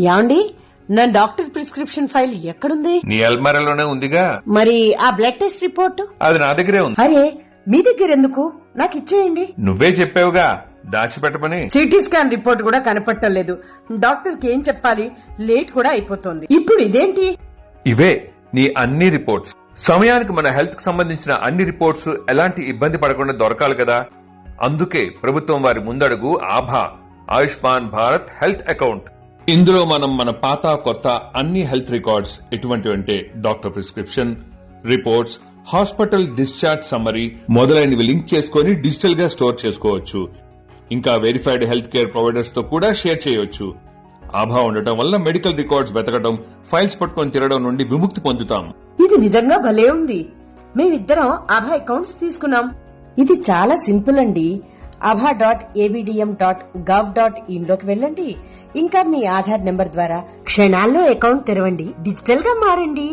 యాండి నా doctor prescription file ఎక్కడుంది? నీ అల్మారాలోనే ఉందిగా. మరి ఆ బ్లడ్ టెస్ట్ రిపోర్ట్? అది నా దగ్గరే ఉంది. అరే మీ దగ్గర ఎందుకు? నాకు ఇచ్చేయండి. నువ్వే చెప్పావుగా దాచిపెట్టమని. సిటీ స్కాన్ రిపోర్ట్ కూడా కనపట్టలేదు డాక్టర్కి ఏం చెప్పాలి? లేట్ కూడా అయిపోతుంది. ఇప్పుడు ఇదేంటి? ఇవే నీ అన్ని రిపోర్ట్స్. సమయానికి మన హెల్త్కు సంబంధించిన అన్ని రిపోర్ట్స్ ఎలాంటి ఇబ్బంది పడకుండా దొరకాలి కదా. అందుకే ప్రభుత్వం వారి ముందడుగు ఆభా ఆయుష్మాన్ భారత్ హెల్త్ అకౌంట్. ఇందులో మనం మన పాత కొత్త అన్ని health records ఎటువంటివంటే doctor prescription reports hospital discharge summary మొదలైనవి లింక్ చేసుకొని డిజిటల్గా స్టోర్ చేసుకోవచ్చు. ఇంకా వెరిఫైడ్ హెల్త్ కేర్ ప్రొవైడర్స్తో కూడా షేర్ చేయవచ్చు ఆభా ఉండటం వల్ల మెడికల్ రికార్డ్స్ వెతకడం ఫైల్స్ పట్టుకొని తిరగడం నుండి విముక్తి పొందుతాం. ఇది నిజంగా భలే ఉంది. మేమిద్దరం ఆభా అకౌంట్స్ తీసుకున్నాం. ఇది చాలా సింపుల్ అండి. అభా dot ABDM dot gov dot ఇన్లోకి వెళ్ళండి. ఇంకా మీ ఆధార్ నెంబర్ ద్వారా క్షణాల్లో అకౌంట్ తెరవండి. డిజిటల్గా మారండి.